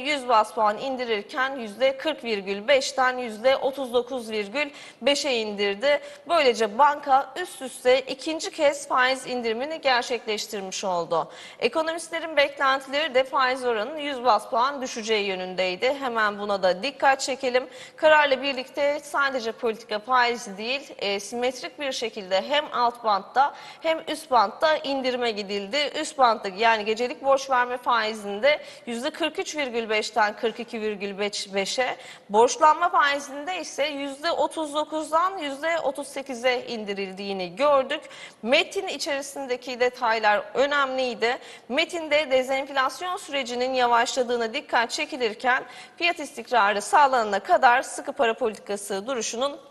100 bas puan indirirken %40,5'ten %39,5'e indirdi. Böylece banka üst üste ikinci kez faiz indirimini gerçekleştirmiş oldu. Ekonomistlerin beklentileri de faiz oranının 100 bas puan düşeceği yönündeydi. Hemen buna da dikkat çekelim. Kararla birlikte sadece politika faizi değil, e, simetrik bir şekilde hem alt bantta hem üst bantta indirime gidildi. Üst bantta yani gecelik borç verme faizinde %43,5'ten 42,5'e, borçlanma faizinde ise %39'dan %38'e indirildiğini gördük. Metin içerisindeki detaylar önemliydi. Metinde dezenflasyon sürecinin yavaşladığına dikkat çekilirken fiyat istikrarı sağlanana kadar sıkı para politikası duruşunun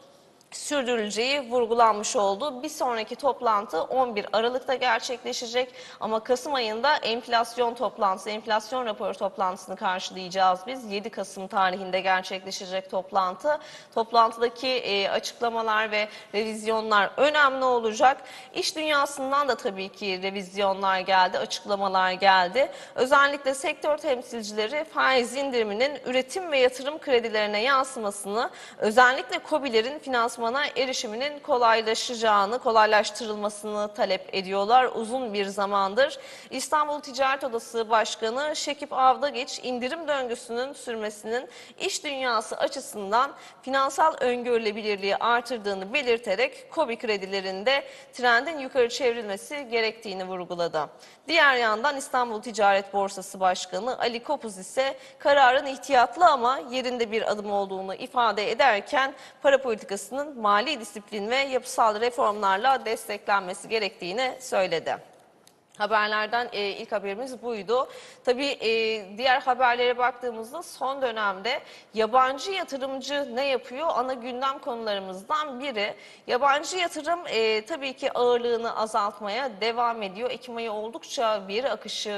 sürdürüleceği vurgulanmış oldu. Bir sonraki toplantı 11 Aralık'ta gerçekleşecek ama Kasım ayında enflasyon toplantısı, enflasyon raporu toplantısını karşılayacağız biz. 7 Kasım tarihinde gerçekleşecek toplantı. Toplantıdaki e, açıklamalar ve revizyonlar önemli olacak. İş dünyasından da tabii ki revizyonlar geldi, açıklamalar geldi. Özellikle sektör temsilcileri faiz indiriminin üretim ve yatırım kredilerine yansımasını, özellikle KOBİ'lerin finansmana erişiminin kolaylaşacağını, kolaylaştırılmasını talep ediyorlar uzun bir zamandır. İstanbul Ticaret Odası Başkanı Şekip Avdageç indirim döngüsünün sürmesinin iş dünyası açısından finansal öngörülebilirliği artırdığını belirterek KOBİ kredilerinde trendin yukarı çevrilmesi gerektiğini vurguladı. Diğer yandan İstanbul Ticaret Borsası Başkanı Ali Kopuz ise kararın ihtiyatlı ama yerinde bir adım olduğunu ifade ederken para politikasının mali disiplin ve yapısal reformlarla desteklenmesi gerektiğini söyledi. Haberlerden e, ilk haberimiz buydu. Tabii e, diğer haberlere baktığımızda son dönemde yabancı yatırımcı ne yapıyor? Ana gündem konularımızdan biri. Yabancı yatırım e, tabii ki ağırlığını azaltmaya devam ediyor. Ekim ayı oldukça bir akışı